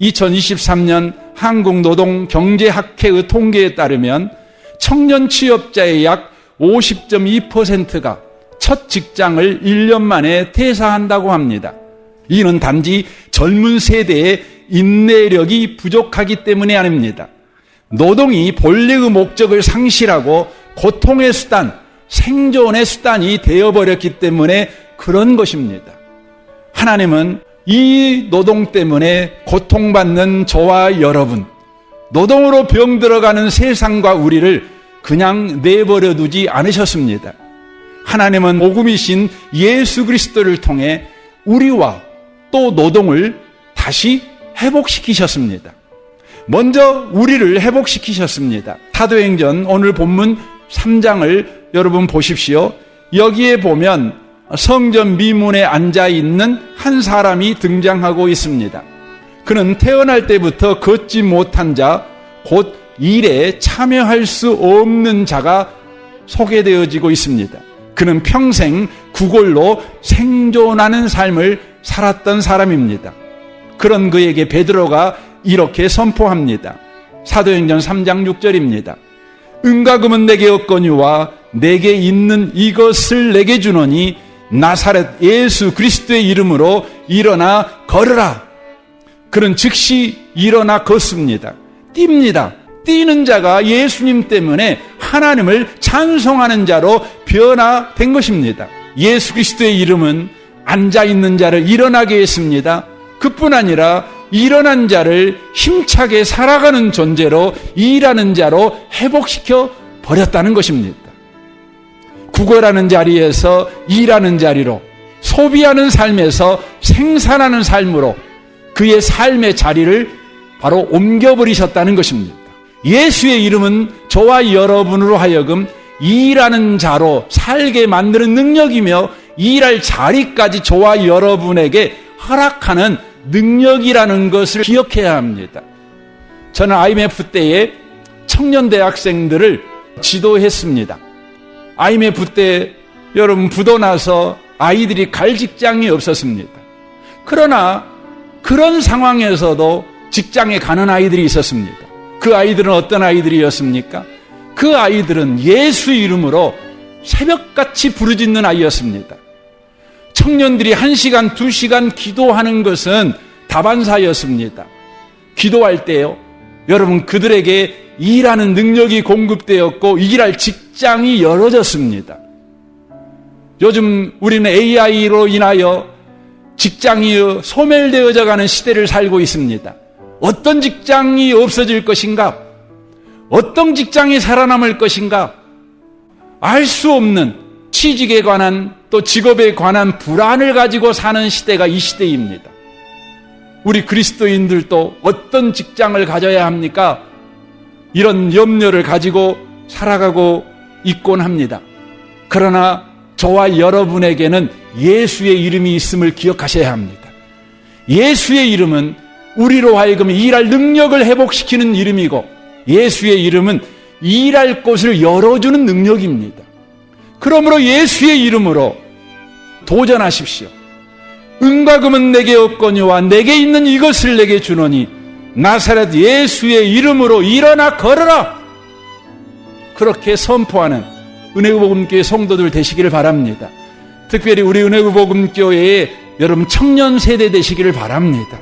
2023년 한국노동경제학회의 통계에 따르면 청년 취업자의 약 50.2%가 첫 직장을 1년 만에 퇴사한다고 합니다. 이는 단지 젊은 세대의 인내력이 부족하기 때문에 아닙니다. 노동이 본래의 목적을 상실하고 고통의 수단, 생존의 수단이 되어버렸기 때문에 그런 것입니다. 하나님은 이 노동 때문에 고통받는 저와 여러분, 노동으로 병 들어가는 세상과 우리를 그냥 내버려 두지 않으셨습니다. 하나님은 복음이신 예수 그리스도를 통해 우리와 또 노동을 다시 회복시키셨습니다. 먼저 우리를 회복시키셨습니다. 사도행전 오늘 본문 3장을 여러분 보십시오. 여기에 보면 성전 미문에 앉아 있는 한 사람이 등장하고 있습니다. 그는 태어날 때부터 걷지 못한 자, 곧 일에 참여할 수 없는 자가 소개되어지고 있습니다. 그는 평생 구걸로 생존하는 삶을 살았던 사람입니다. 그런 그에게 베드로가 이렇게 선포합니다. 사도행전 3장 6절입니다. 은과 금은 내게 없거니와 내게 있는 이것을 내게 주노니 나사렛 예수 그리스도의 이름으로 일어나 걸으라. 그는 즉시 일어나 걷습니다. 뜁니다. 뛰는 자가 예수님 때문에 하나님을 찬송하는 자로 변화된 것입니다. 예수 그리스도의 이름은 앉아 있는 자를 일어나게 했습니다. 그뿐 아니라 일어난 자를 힘차게 살아가는 존재로 일하는 자로 회복시켜 버렸다는 것입니다. 구걸하는 자리에서 일하는 자리로 소비하는 삶에서 생산하는 삶으로 그의 삶의 자리를 바로 옮겨버리셨다는 것입니다. 예수의 이름은 저와 여러분으로 하여금 일하는 자로 살게 만드는 능력이며 일할 자리까지 저와 여러분에게 허락하는 능력이라는 것을 기억해야 합니다. 저는 IMF 때에 청년 대학생들을 지도했습니다. IMF 때 여러분 부도 나서 아이들이 갈 직장이 없었습니다. 그러나 그런 상황에서도 직장에 가는 아이들이 있었습니다. 그 아이들은 어떤 아이들이었습니까? 그 아이들은 예수 이름으로 새벽같이 부르짖는 아이였습니다. 청년들이 한 시간, 두 시간 기도하는 것은 다반사였습니다. 기도할 때요, 여러분 그들에게 일하는 능력이 공급되었고 일할 직장이 열어졌습니다. 요즘 우리는 AI로 인하여 직장이 소멸되어져 가는 시대를 살고 있습니다. 어떤 직장이 없어질 것인가? 어떤 직장이 살아남을 것인가? 알 수 없는 취직에 관한 또 직업에 관한 불안을 가지고 사는 시대가 이 시대입니다. 우리 그리스도인들도 어떤 직장을 가져야 합니까? 이런 염려를 가지고 살아가고 있곤 합니다. 그러나 저와 여러분에게는 예수의 이름이 있음을 기억하셔야 합니다. 예수의 이름은 우리로 하여금 일할 능력을 회복시키는 이름이고 예수의 이름은 일할 곳을 열어주는 능력입니다. 그러므로 예수의 이름으로 도전하십시오. 은과 금은 내게 없거니와 내게 있는 이것을 내게 주노니 나사렛 예수의 이름으로 일어나 걸어라. 그렇게 선포하는 은혜구복음교회 성도들 되시기를 바랍니다. 특별히 우리 은혜구복음교회의 여러분 청년 세대 되시기를 바랍니다.